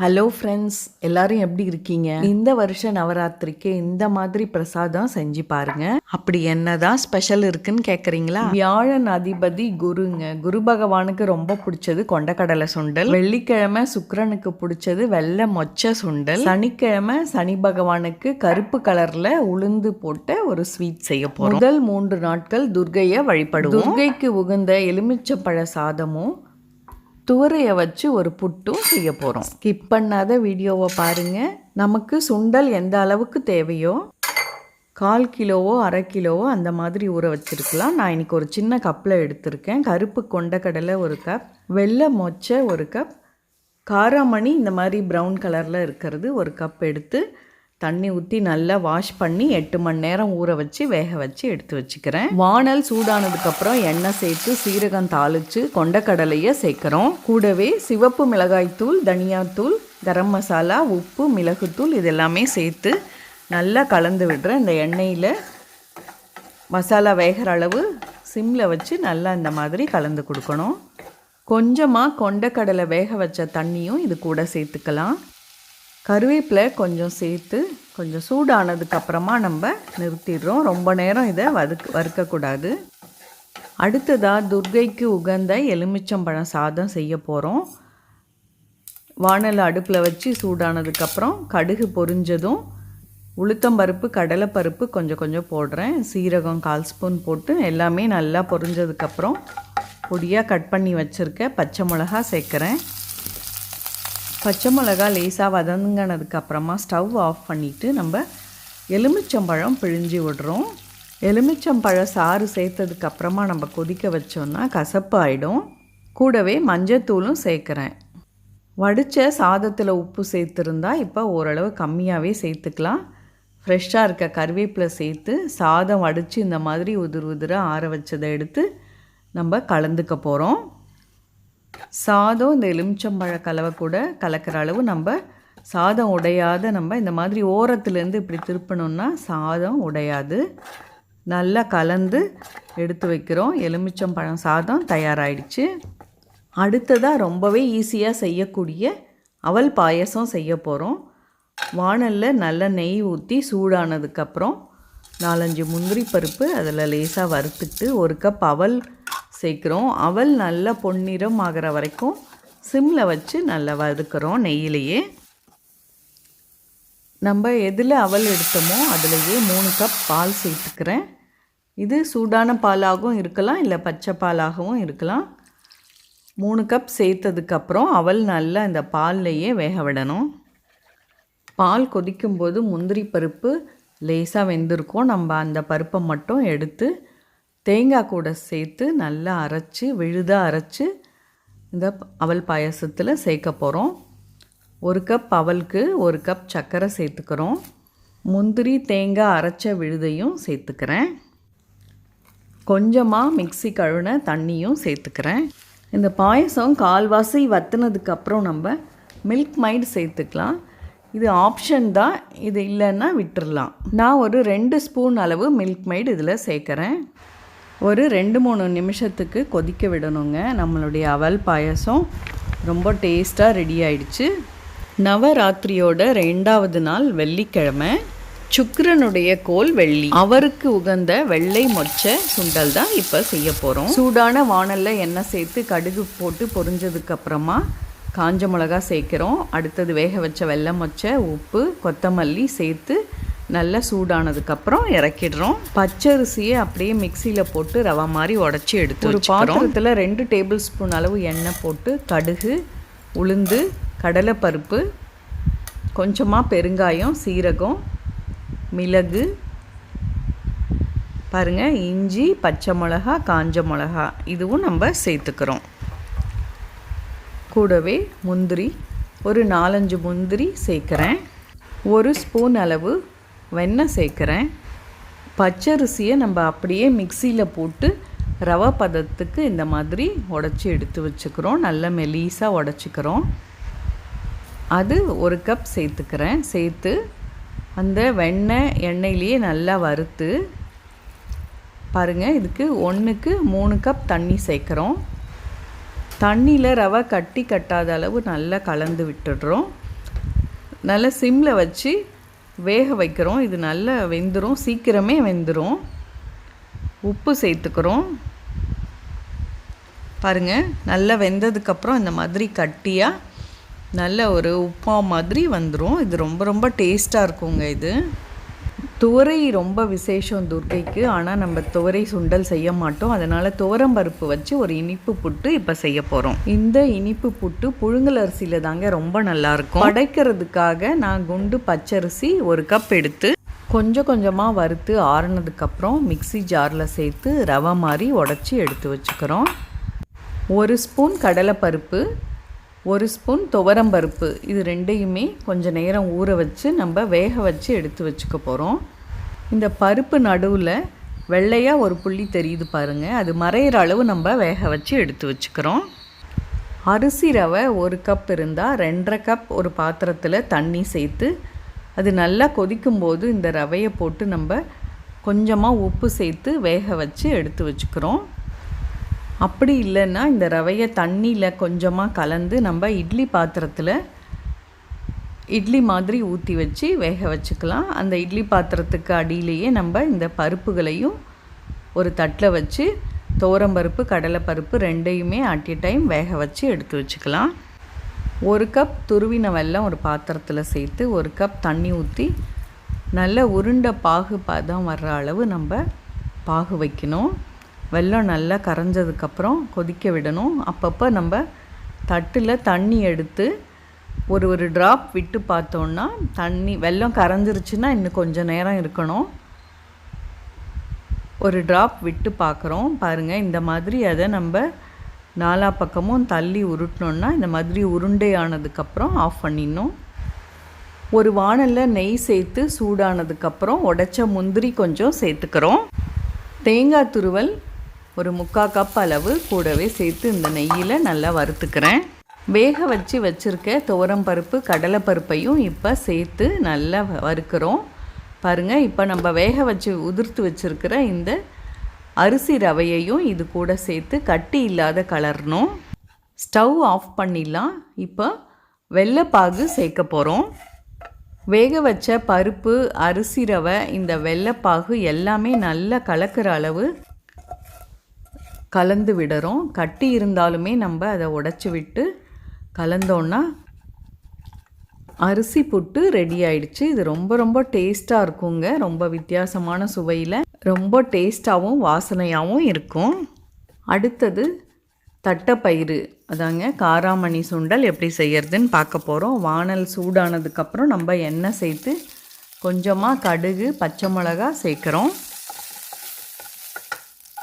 Hello friends எல்லாரும் எப்படி இருக்கீங்க? இந்த வருஷ நவராத்திரிக்கு இந்த மாதிரி பிரசாதம் செஞ்சு பாருங்க. அப்படி என்னதான் ஸ்பெஷல் இருக்குன்னு கேக்குறீங்களா? வியாழன் அதிபதி குருங்க. குரு பகவானுக்கு ரொம்ப பிடிச்சது கொண்டக்கடலை சுண்டல். வெள்ளிக்கிழமை சுக்கரனுக்கு பிடிச்சது வெள்ளை மொச்ச சுண்டல். சனிக்கிழமை சனி பகவானுக்கு கருப்பு கலர்ல உளுந்து போட்ட ஒரு ஸ்வீட் செய்ய போறோம். முதல் மூன்று நாட்கள் துர்கையை வழிபடுவோம். துர்கைக்கு உகந்த எலுமிச்சப்பழ சாதமும் துவரையை வச்சு ஒரு புட்டும் செய்ய போகிறோம் ஸ்கிப் பண்ணாத வீடியோவை பாருங்கள் நமக்கு சுண்டல் எந்த அளவுக்கு தேவையோ கால் கிலோவோ அரை கிலோவோ அந்த மாதிரி ஊற வச்சுருக்கலாம். நான் இன்றைக்கி ஒரு சின்ன கப்பில் எடுத்திருக்கேன். கருப்பு கொண்டக்கடலை ஒரு கப் வெள்ளை மொச்சை ஒரு கப் காராமணி இந்த மாதிரி ப்ரௌன் கலரில் இருக்கிறது ஒரு கப் எடுத்து தண்ணி ஊற்றி நல்லா வாஷ் பண்ணி எட்டு மணி நேரம் ஊற வச்சு வேக வச்சு எடுத்து வச்சுக்கிறேன். வானல் சூடானதுக்கப்புறம் எண்ணெய் சேர்த்து சீரகம் தாளித்து கொண்டக்கடலையை சேர்க்குறோம். கூடவே சிவப்பு மிளகாய்த்தூள் தனியாத்தூள் கரம் மசாலா உப்பு மிளகுத்தூள் இது எல்லாமே சேர்த்து நல்லா கலந்து விடுறேன் இந்த எண்ணெயில் மசாலா வேகிற அளவு சிம்மில் வச்சு நல்லா இந்த மாதிரி கலந்து கொடுக்கணும். கொஞ்சமாக கொண்டக்கடலை வேக வச்ச தண்ணியும் இது கூட சேர்த்துக்கலாம். கருவேப்பிலை கொஞ்சம் சேர்த்து கொஞ்சம் சூடானதுக்கப்புறமா நம்ம நிறுத்திடுறோம். ரொம்ப நேரம் இதை வறுக் வறுக்கக்கூடாது. அடுத்ததாக துர்கைக்கு உகந்த எலுமிச்சம்பழம் சாதம் செய்ய போகிறோம் வானல் அடுப்பில் வச்சு சூடானதுக்கப்புறம் கடுகு பொரிஞ்சதும் உளுத்தம்பருப்பு கடலைப்பருப்பு கொஞ்சம் கொஞ்சம் போடுறேன். சீரகம் கால் ஸ்பூன் போட்டு எல்லாமே நல்லா பொரிஞ்சதுக்கப்புறம் பொடியாக கட் பண்ணி வச்சுருக்க பச்சை மிளகா சேர்க்குறேன். பச்சை மிளகா லேசாக வதங்கினதுக்கு அப்புறமா ஸ்டவ் ஆஃப் பண்ணிவிட்டு நம்ம எலுமிச்சம்பழம் பிழிஞ்சு விடுறோம். எலுமிச்சம்பழ சாறு சேர்த்ததுக்கு அப்புறமா நம்ம கொதிக்க வச்சோன்னா கசப்பு ஆகிடும் கூடவே மஞ்சத்தூளும் சேர்க்குறேன். வடித்த சாதத்தில் உப்பு சேர்த்துருந்தா இப்போ ஓரளவு கம்மியாகவே சேர்த்துக்கலாம். ஃப்ரெஷ்ஷாக இருக்க கருவேப்பிலை சேர்த்து சாதம் வடித்து இந்த மாதிரி உதிர் உதிராக ஆற வச்சதை எடுத்து நம்ம கலந்துக்க போகிறோம் சாதம் இந்த எலுமிச்சம்பழ கலவை கூட கலக்கிற அளவு நம்ம சாதம் உடையாத நம்ம இந்த மாதிரி ஓரத்துலேருந்து இப்படி திருப்பணுன்னா சாதம் உடையாது. நல்லா கலந்து எடுத்து வைக்கிறோம். எலுமிச்சம்பழம் சாதம் தயாராகிடுச்சு அடுத்ததாக ரொம்பவே ஈஸியாக செய்யக்கூடிய அவல் பாயசம் செய்ய போகிறோம் வானலில் நல்ல நெய் ஊற்றி சூடானதுக்கப்புறம் நாலஞ்சு முந்திரி பருப்பு அதில் லேசாக வறுத்துட்டு ஒரு கப் அவல் சேர்க்குறோம். அவல் நல்லா பொன்னிறம் ஆகிற வரைக்கும் சிம்மில் வச்சு நல்லா வதக்குறோம் நெய்யிலேயே. நம்ம எதில் அவல் எடுத்தோமோ அதுலேயே மூணு கப் பால் சேர்த்துக்கிறேன். இது சூடான பாலாகவும் இருக்கலாம் இல்லை பச்சை பாலாகவும் இருக்கலாம். மூணு கப் சேர்த்ததுக்கப்புறம் அவல் நல்லா இந்த பால்லையே வேக விடணும். பால் கொதிக்கும்போது முந்திரி பருப்பு லேசாக வெந்திருக்கும். நம்ம அந்த பருப்பை மட்டும் எடுத்து தேங்காய் கூட சேர்த்து நல்லா அரைச்சி விழுதாக அரைச்சி இந்த அவல் பாயசத்தில் சேர்க்க போகிறோம் ஒரு கப் அவலுக்கு ஒரு கப் சர்க்கரை சேர்த்துக்கிறோம். முந்திரி தேங்காய் அரைச்ச விழுதையும் சேர்த்துக்கிறேன். கொஞ்சமாக மிக்சி கழுவின தண்ணியும் சேர்த்துக்கிறேன். இந்த பாயசம் கால்வாசி வத்தினதுக்கப்புறம் நம்ம மில்க் மைடு சேர்த்துக்கலாம். இது ஆப்ஷன் தான். இது இல்லைன்னா விட்டுடலாம் நான் ஒரு ரெண்டு ஸ்பூன் அளவு மில்க் மைடு இதில் சேர்க்குறேன். ஒரு ரெண்டு மூணு நிமிஷத்துக்கு கொதிக்க விடணுங்க. நம்மளுடைய அவல் பாயசம் ரொம்ப டேஸ்ட்டாக ரெடி ஆயிடுச்சு. நவராத்திரியோட ரெண்டாவது நாள் வெள்ளிக்கிழமை சுக்கரனுடைய கோல் வெள்ளி. அவருக்கு உகந்த வெள்ளை மொச்சை சுண்டல் தான் இப்போ செய்ய போகிறோம் சூடான வானலில் எண்ணெய் சேர்த்து கடுகு போட்டு பொரிஞ்சதுக்கப்புறமா காஞ்ச மிளகா சேர்க்குறோம். அடுத்தது வேக வச்ச வெள்ளை மொச்சை உப்பு கொத்தமல்லி சேர்த்து நல்லா சூடானதுக்கப்புறம் இறக்கிடுறோம். பச்சரிசியை அப்படியே மிக்சியில் போட்டு ரவா மாதிரி உடச்சி எடுத்து ஒரு பாத்திரத்தில் ரெண்டு டேபிள் ஸ்பூன் அளவு எண்ணெய் போட்டு கடுகு உளுந்து கடலைப்பருப்பு கொஞ்சமாக பெருங்காயம் சீரகம் மிளகு பாருங்கள் இஞ்சி பச்சை மிளகா காஞ்ச மிளகா இதுவும் நம்ம சேர்த்துக்கிறோம். கூடவே முந்திரி ஒரு நாலஞ்சு முந்திரி சேர்க்குறேன். ஒரு ஸ்பூன் அளவு வெண்ணெய் சேர்க்குறேன். பச்சரிசியை நம்ம அப்படியே மிக்சியில் போட்டு ரவை பதத்துக்கு இந்த மாதிரி உடச்சி எடுத்து வச்சுக்கிறோம். நல்ல மெலீஸாக உடச்சிக்கிறோம். அது ஒரு கப் சேர்த்துக்கிறேன். சேர்த்து அந்த வெண்ணெய் எண்ணெயிலேயே நல்லா வறுத்து பாருங்கள் இதுக்கு ஒன்றுக்கு மூணு கப் தண்ணி சேர்க்குறோம். தண்ணியில் ரவை கட்டி கட்டாத அளவு நல்லா கலந்து விட்டுடுறோம். நல்லா சிம்மில் வச்சு வேக வைக்கிறோம். இது நல்லா வெந்துடும் சீக்கிரமே வெந்துடும் உப்பு சேர்த்துக்கிறோம். பாருங்கள் நல்லா வெந்ததுக்கப்புறம் இந்த மாதிரி கட்டியாக நல்ல ஒரு உப்பா மாதிரி வந்துடும் இது ரொம்ப ரொம்ப டேஸ்ட்டாக இருக்குங்க இது. துவரை ரொம்ப விசேஷம் துர்க்கைக்கு ஆனால் நம்ம துவரை சுண்டல் செய்ய மாட்டோம். அதனால் துவரம்பருப்பு வச்சு ஒரு இனிப்பு புட்டு இப்போ செய்ய போகிறோம் இந்த இனிப்பு புட்டு புழுங்கல் அரிசியில் தாங்க ரொம்ப நல்லாயிருக்கும் படைக்கிறதுக்காக நான் குண்டு பச்சரிசி ஒரு கப் எடுத்து கொஞ்சம் கொஞ்சமாக வறுத்து ஆறுனதுக்கப்புறம் மிக்ஸி ஜாரில் சேர்த்து ரவை மாதிரி உடச்சி எடுத்து வச்சுக்கிறோம். ஒரு ஸ்பூன் கடலைப்பருப்பு ஒரு ஸ்பூன் துவரம்பருப்பு இது ரெண்டையுமே கொஞ்சம் நேரம் ஊற வச்சு நம்ம வேக வச்சு எடுத்து வச்சுக்க போகிறோம் இந்த பருப்பு நடுவில் வெள்ளையாக ஒரு புள்ளி தெரியுது பாருங்கள் அது மறையிற அளவு நம்ம வேக வச்சு எடுத்து வச்சுக்கிறோம். அரிசி ரவை ஒரு கப் இருந்தால் ரெண்டரை கப் ஒரு பாத்திரத்தில் தண்ணி சேர்த்து அது நல்லா கொதிக்கும்போது இந்த ரவையை போட்டு நம்ம கொஞ்சமாக உப்பு சேர்த்து வேக வச்சு எடுத்து வச்சுக்கிறோம். அப்படி இல்லைன்னா இந்த ரவையை தண்ணியில் கொஞ்சமாக கலந்து நம்ம இட்லி பாத்திரத்தில் இட்லி மாதிரி ஊற்றி வச்சு வேக வச்சுக்கலாம். அந்த இட்லி பாத்திரத்துக்கு அடியிலேயே நம்ம இந்த பருப்புகளையும் ஒரு தட்டில் வச்சு தோரம்பருப்பு கடலைப்பருப்பு ரெண்டையுமே அட் எ டைம் வேக வச்சு எடுத்து வச்சுக்கலாம். ஒரு கப் துருவின வெல்லம் ஒரு பாத்திரத்தில் சேர்த்து ஒரு கப் தண்ணி ஊற்றி நல்ல உருண்டை பாகு பதம் வர்ற அளவு நம்ம பாகு வைக்கணும். வெல்லம் நல்லா கரைஞ்சதுக்கப்புறம் கொதிக்க விடணும். அப்பப்போ நம்ம தட்டில் தண்ணி எடுத்து ஒரு ஒரு ட்ராப் விட்டு பார்த்தோன்னா தண்ணி வெல்லம் கரைஞ்சிருச்சுன்னா இன்னும் கொஞ்சம் நேரம் இருக்கணும். ஒரு ட்ராப் விட்டு பார்க்குறோம். பாருங்கள் இந்த மாதிரி அதை நம்ம நாலா பக்கமும் தள்ளி உருட்டினோன்னா இந்த மாதிரி உருண்டை ஆனதுக்கப்புறம் ஆஃப் பண்ணிடணும். ஒரு வானலில் நெய் சேர்த்து சூடானதுக்கப்புறம் உடச்ச முந்திரி கொஞ்சம் சேர்த்துக்கிறோம். தேங்காய் துருவல் ஒரு முக்கால் கப் அளவு கூடவே சேர்த்து இந்த நெய்யில் நல்லா வறுத்துக்கிறேன். வேக வச்சு வச்சுருக்க துவரம் பருப்பு கடலைப்பருப்பையும் இப்போ சேர்த்து நல்லா வறுக்கிறோம். பாருங்கள் இப்போ நம்ம வேக வச்சு உதிர்த்து வச்சுருக்கிற இந்த அரிசி ரவையையும் இது கூட சேர்த்து கட்டி இல்லாத கலரணும். ஸ்டவ் ஆஃப் பண்ணிடலாம். இப்போ வெள்ளைப்பாகு சேர்க்க போகிறோம் வேக வச்ச பருப்பு அரிசி ரவை இந்த வெள்ளைப்பாகு எல்லாமே நல்லா கலக்கிற அளவு கலந்து விடுறோம். கட்டி இருந்தாலுமே நம்ம அதை உடச்சி விட்டு கலந்தோன்னா அரிசி புட்டு ரெடி ஆயிடுச்சு. இது ரொம்ப ரொம்ப டேஸ்ட்டாக இருக்குங்க. ரொம்ப வித்தியாசமான சுவையில். ரொம்ப டேஸ்ட்டாகவும் வாசனையாகவும் இருக்கும். அடுத்தது தட்டைப்பயிறு. அதாங்க காராமணி சுண்டல் எப்படி செய்யறதுன்னு பார்க்க போகிறோம் வானல் சூடானதுக்கப்புறம் நம்ம எண்ணெய் சேர்த்து கொஞ்சமாக கடுகு பச்சை மிளகா சேர்க்குறோம்.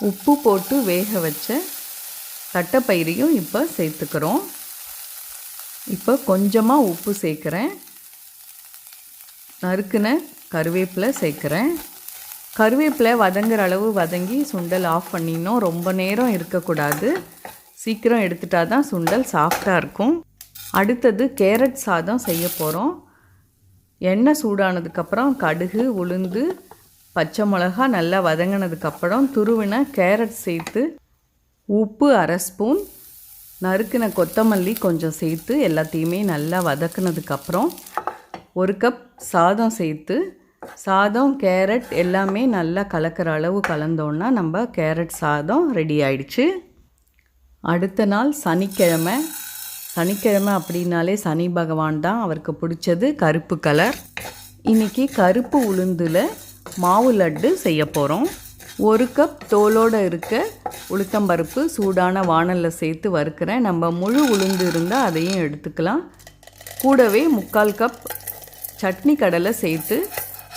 உப்பு போட்டு வேக வச்ச தட்டைப்பயிரையும் இப்போ சேர்த்துக்கிறோம். இப்போ கொஞ்சமாக உப்பு சேர்க்குறேன். நறுக்குன கருவேப்பிலை சேர்க்குறேன். கருவேப்பிலை வதங்குற அளவு வதங்கி சுண்டல் ஆஃப் பண்ணினோம் ரொம்ப நேரம் இருக்கக்கூடாது. சீக்கிரம் எடுத்துட்டா தான் சுண்டல் சாஃப்டாக இருக்கும். அடுத்தது கேரட் சாதம் செய்ய போகிறோம் எண்ணெய் சூடானதுக்கப்புறம் கடுகு உளுந்து பச்சை மிளகா நல்லா வதங்கினதுக்கப்புறம் துருவின கேரட் சேர்த்து உப்பு அரை ஸ்பூன் நறுக்கின கொத்தமல்லி கொஞ்சம் சேர்த்து எல்லாத்தையுமே நல்லா வதக்குனதுக்கப்புறம் ஒரு கப் சாதம் சேர்த்து சாதம் கேரட் எல்லாமே நல்லா கலக்கிற அளவு கலந்தோன்னா நம்ம கேரட் சாதம் ரெடி ஆயிடுச்சு. அடுத்த நாள் சனிக்கிழமை சனிக்கிழமை அப்படின்னாலே சனி பகவான் தான் அவருக்கு பிடிச்சது கருப்பு கலர் இன்றைக்கி கருப்பு உளுந்தில் மாவு லட்டு செய்ய போகிறோம் ஒரு கப் தோலோடு இருக்க உளுத்தம்பருப்பு சூடான வானலில் சேர்த்து வறுக்கிறேன். நம்ம முழு உளுந்து இருந்தால் அதையும் எடுத்துக்கலாம். கூடவே முக்கால் கப் சட்னி கடலை சேர்த்து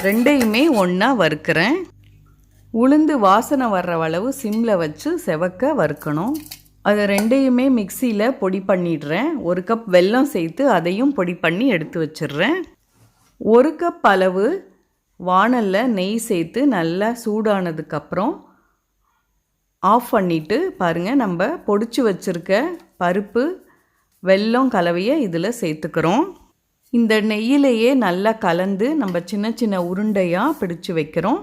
ரெண்டையுமே ஒன்றா வறுக்கிறேன். உளுந்து வாசனை வர்ற அளவு சிம்மில் வச்சு செவக்க வறுக்கணும். அதை ரெண்டையுமே மிக்சியில் பொடி பண்ணிடுறேன். ஒரு கப் வெல்லம் சேர்த்து அதையும் பொடி பண்ணி எடுத்து வச்சிடுறேன். ஒரு கப் அளவு வானலில் நெய் சேர்த்து நல்லா சூடானதுக்கப்புறம் ஆஃப் பண்ணிவிட்டு பாருங்கள் நம்ம பொடிச்சு வச்சுருக்க பருப்பு வெல்லம் கலவையை இதில் சேர்த்துக்கிறோம். இந்த நெய்யிலேயே நல்லா கலந்து நம்ம சின்ன சின்ன உருண்டையாக பிடிச்சு வைக்கிறோம்.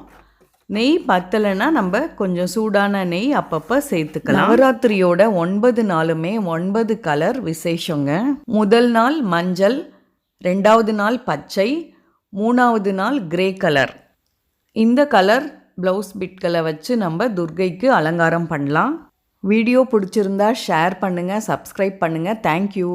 நெய் பத்தலைன்னா நம்ம கொஞ்சம் சூடான நெய் அப்பப்போ சேர்த்துக்கலாம். நவராத்திரியோட ஒன்பது நாளுமே ஒன்பது கலர் விசேஷங்க. முதல் நாள் மஞ்சள் ரெண்டாவது நாள் பச்சை மூணாவது நாள் கிரே கலர் இந்த கலர் ப்ளவுஸ் பிட்களை வச்சு நம்ம துர்கைக்கு அலங்காரம் பண்ணலாம். வீடியோ பிடிச்சிருந்தா ஷேர் பண்ணுங்கள் சப்ஸ்கிரைப் பண்ணுங்கள் தேங்க்யூ